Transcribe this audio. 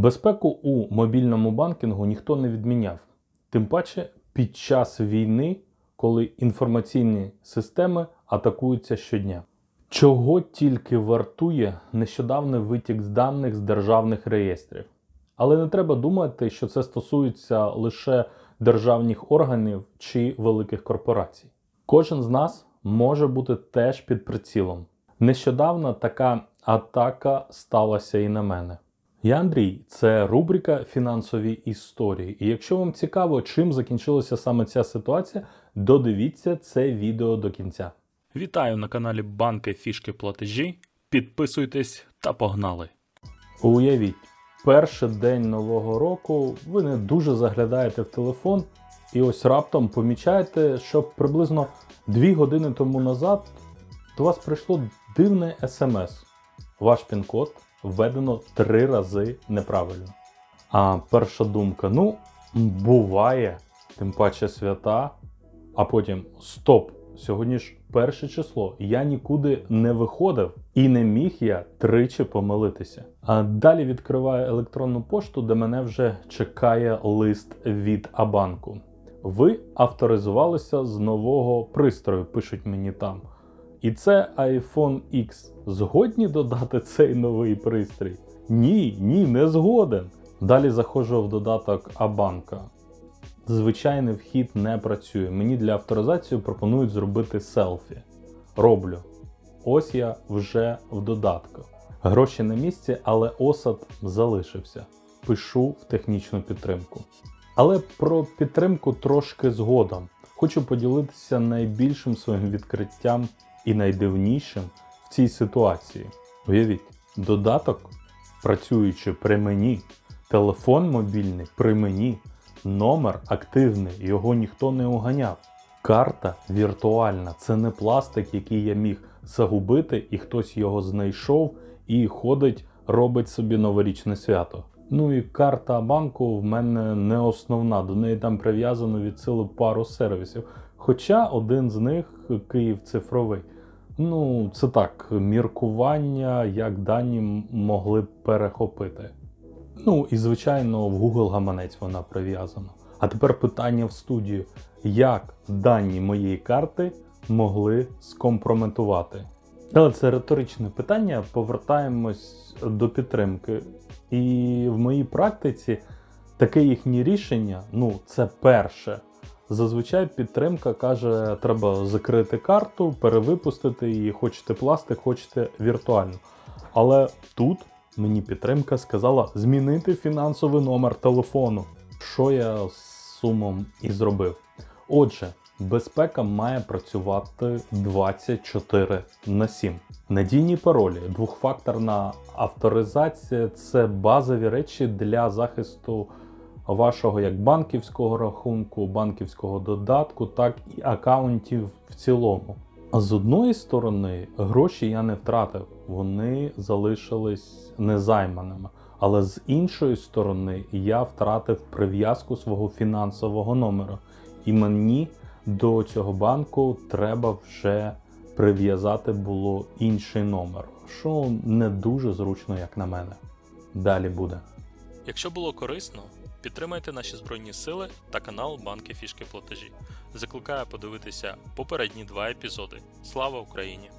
Безпеку у мобільному банкінгу ніхто не відміняв, тим паче під час війни, коли інформаційні системи атакуються щодня. Чого тільки вартує нещодавний витік з даних з державних реєстрів. Але не треба думати, що це стосується лише державних органів чи великих корпорацій. Кожен з нас може бути теж під прицілом. Нещодавно така атака сталася і на мене. Я Андрій, це рубрика Фінансові історії. І якщо вам цікаво, чим закінчилася саме ця ситуація, додивіться це відео до кінця. Вітаю на каналі Банки Фішки Платежі. Підписуйтесь та погнали! Уявіть, перший день нового року ви не дуже заглядаєте в телефон, і ось раптом помічаєте, що приблизно 2 години тому назад до вас прийшло дивне смс. Ваш пін-код введено три рази неправильно. А перша думка: ну, буває, тим паче свята, а потім стоп. Сьогодні ж перше число. Я нікуди не виходив і не міг я тричі помилитися. А далі відкриваю електронну пошту, де мене вже чекає лист від Абанку. Ви авторизувалися з нового пристрою, пишуть мені там. І це iPhone X. Згодні додати цей новий пристрій? Ні, ні, не згоден. Далі заходжу в додаток Абанка. Звичайний вхід не працює. Мені для авторизації пропонують зробити селфі. Роблю. Ось я вже в додатку. Гроші на місці, але осад залишився. Пишу в технічну підтримку. Але про підтримку трошки згодом. Хочу поділитися найбільшим своїм відкриттям і найдивнішим в цій ситуації. Уявіть, додаток, працюючи при мені, телефон мобільний при мені, номер активний, його ніхто не уганяв. Карта віртуальна, це не пластик, який я міг загубити, і хтось його знайшов і ходить, робить собі новорічне свято. Ну і карта банку в мене не основна, до неї там прив'язано від сили пару сервісів. Хоча один з них Київ цифровий. Ну, це так, міркування, як дані могли б перехопити. Ну і звичайно, в Google гаманець вона прив'язана. А тепер питання в студію: як дані моєї карти могли скомпрометувати? Але це риторичне питання. Повертаємось до підтримки. І в моїй практиці таке їхнє рішення ну, це перше. Зазвичай підтримка каже, треба закрити карту, перевипустити її, хочете пластик, хочете віртуально. Але тут мені підтримка сказала змінити фінансовий номер телефону, що я з сумом і зробив. Отже, безпека має працювати 24 на 7. Надійні паролі, двохфакторна авторизація це базові речі для захисту вашого як банківського рахунку, банківського додатку, так і акаунтів в цілому. З одної сторони, гроші я не втратив, вони залишились незайманими. Але з іншої сторони, я втратив прив'язку свого фінансового номера. І мені до цього банку треба вже прив'язати було інший номер, що не дуже зручно, як на мене. Далі буде. Якщо було корисно, підтримайте наші збройні сили та канал Банки Фішки Платежі. Закликаю подивитися попередні два епізоди. Слава Україні!